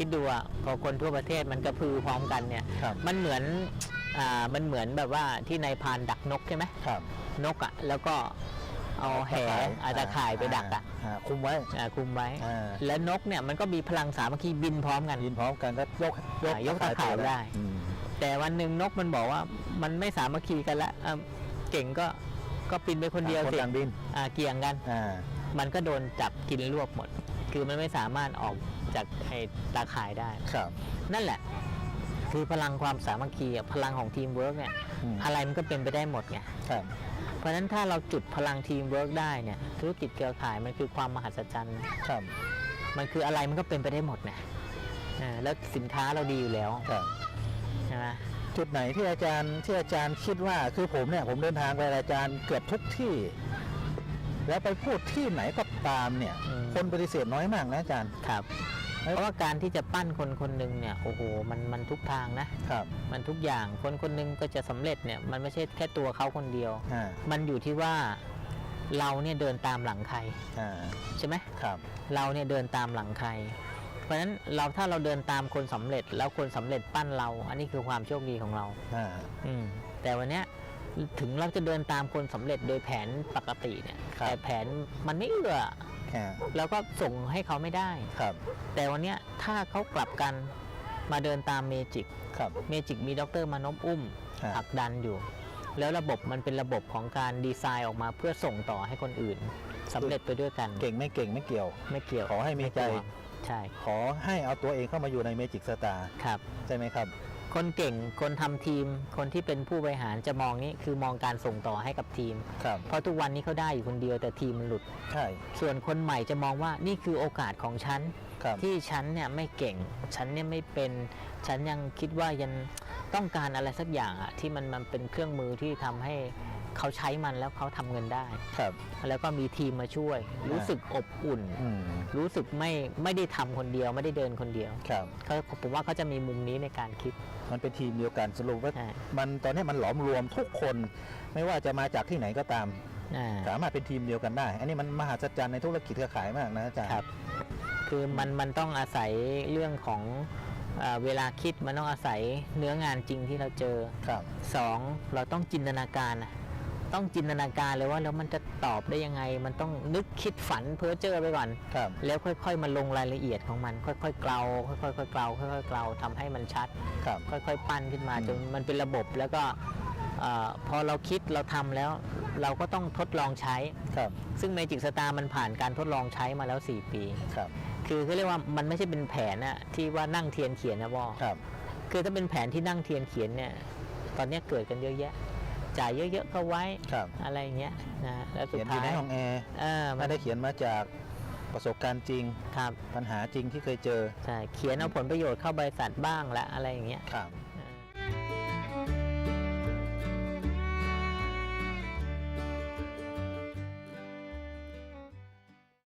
คิดดูอะพอคนทั่วประเทศมันกระพือพร้อมกันเนี่ย ครับมันเหมือนอ่ามันเหมือนแบบว่าที่นายพรานดักนกใช่ไหมครับ นกอะแล้วก็เอาแหอาตะข่ายไปดักอะาคุมไว้ อ่าคุมไว้ อ่า แล้วนกเนี่ยมันก็มีพลังสามัคคีบินพร้อมกันยินพร้อมกันก็ยกอ่ายกตะข่ายได้ อืมแต่วันหนึ่งนกมันบอกว่ามันไม่สามัคคีกันละอะเก่งก็ก็บินไปคนเดียวคนสิต่างบินอ่าเกี่ยงกัน อ่ามันก็โดนจับกินรวบหมด คือมันไม่สามารถออกจากไอ้ตาข่ายได้ ครับ นั่นแหละ คือพลังความสามัคคีอะพลังของทีมเวิร์กเนี่ยอืม อะไรมันก็เป็นไปได้หมดไง ครับ เพราะฉะนั้นถ้าเราจุดพลังทีมเวิร์กได้เนี่ยธุรกิจเครือข่ายมันคือความมหัศจรรย์ ครับ มันคืออะไรมันก็เป็นไปได้หมดนะอ่าแล้วสินค้าเราดีอยู่แล้วครับ ใช่ไหม จุดไหนที่อาจารย์ที่อาจารย์คิดว่าคือผมเนี่ยผมเดินทางไปอาจารย์เกือบทุกที่ แล้วไปพูดที่ไหนก็ ตามเนี่ยคนปฏิเสธน้อยมากนะอาจารย์ครับเพราะว่าการที่จะปั้นคนคนหนึ่งเนี่ยโอ้โหมันมันทุกทางนะ ครับมันทุกอย่างคนคนหนึงก็จะสำเร็จเนี่ยมันไม่ใช่แค่ตัวเขาคนเดียว อ่ามันอยู่ที่ว่าเราเนี่ยเดินตามหลังใครอ่าใช่ไหมครับเราเนี่ยเดินตามหลังใคร เพราะฉะนั้นเราถ้าเราเดินตามคนสำเร็จ แล้วคนสำเร็จปั้นเรา อันนี้คือความโชคดีของเรา อ่าอืมแต่วันเนี้ย ถึงเราจะเดินตามคนสำเร็จโดยแผนปกติเนี่ยครับแต่แผนมันไม่เอื้ออ่าเราก็ส่งให้เขาไม่ได้ครับ แต่วันเนี้ยถ้าเขากลับกันมาเดินตามเมจิกครับเมจิกมีดรมานพอุ้มครับผลักดันอยู่ แล้วระบบมันเป็นระบบของการดีไซน์ออกมาเพื่อส่งต่อให้คนอื่นสำเร็จไปด้วยกัน เก่งไม่เก่งไม่เกี่ยว ไม่เกี่ยวขอให้มีใจไกลัวใช่ขอให้เอาตัวเองเข้ามาอยู่ในเมจิกสตาร์ครับใช่ไหมครับ คนเก่งคนทำทีม คนที่เป็นผู้บริหารจะมองนี้คือมองการส่งต่อให้กับทีมครับเพราะทุกวันนี้เขาได้อยู่คนเดียวแต่ทีมมันหลุดใช่ส่วนคนใหม่จะมองว่านี่คือโอกาสของฉันครับที่ฉันเนี่ยไม่เก่ง ฉันเนี่ยไม่เป็นฉันยังคิดว่ายังต้องการอะไรสักอย่างอะที่มันมันเป็นเครื่องมือที่ทำให้ เขาใช้มันแล้วเขาทำเงินได้ ครับแล้วก็มีทีมมาช่วย รู้สึกอบอุ่น อืมรู้สึกไม่ไม่ได้ทำคนเดียวไม่ได้เดินคนเดียวครับ เขาผมว่าเขาจะมีมุมนี้ในการคิด มันเป็นทีมเดียวกันสรุปว่าใช่มันตอนนี้มันหลอมรวมทุกคน ไม่ว่าจะมาจากที่ไหนก็ตาม อ่า สามารถเป็นทีมเดียวกันได้ อันนี้มันมหัศจรรย์ในธุรกิจเครือข่ายมากนะอาจารย์ ครับ คือมันมันต้องอาศัยเรื่องของเออเวลาคิดมันต้องอาศัยเนื้องานจริงที่เราเจอครับ สองเราต้องจินตนาการนะ ต้องจินตนาการเลยว่าแล้วมันจะตอบได้ยังไง มันต้องนึกคิดฝันเพ้อเจ้อไปก่อน ครับ แล้วค่อย ๆ มาลงรายละเอียดของมัน ค่อยๆเกลาค่อยๆเกลาค่อยๆเกลาทำให้มันชัด ครับ ค่อยๆ ปั้นขึ้นมาอืมจนมันเป็นระบบแล้วก็เออพอเราคิดเราทำแล้ว เราก็ต้องทดลองใช้ ครับ ซึ่ง Magic Star มันผ่านการทดลองใช้มาแล้ว 4 ปี ครับ คือเขาเรียกว่ามันไม่ใช่เป็นแผนอะที่ว่านั่งเทียนเขียนนะบอครับ คือถ้าเป็นแผนที่นั่งเทียนเขียนเนี่ย ตอนเนี้ยเกิดกันเยอะแยะ จ่ายเยอะๆก็ไว้ครับ อะไรอย่างเงี้ยนะแล้วสุเขีดยนอยู่ท้ายในห้องแอร์เออมัไม่นได้เขียนมาจากประสบการณ์จริง ครับปัญหาจริงที่เคยเจอใช่เขียนเอาผลประโยชน์เข้าบริษัทบ้างละอะไรอย่างเงี้ย ครับ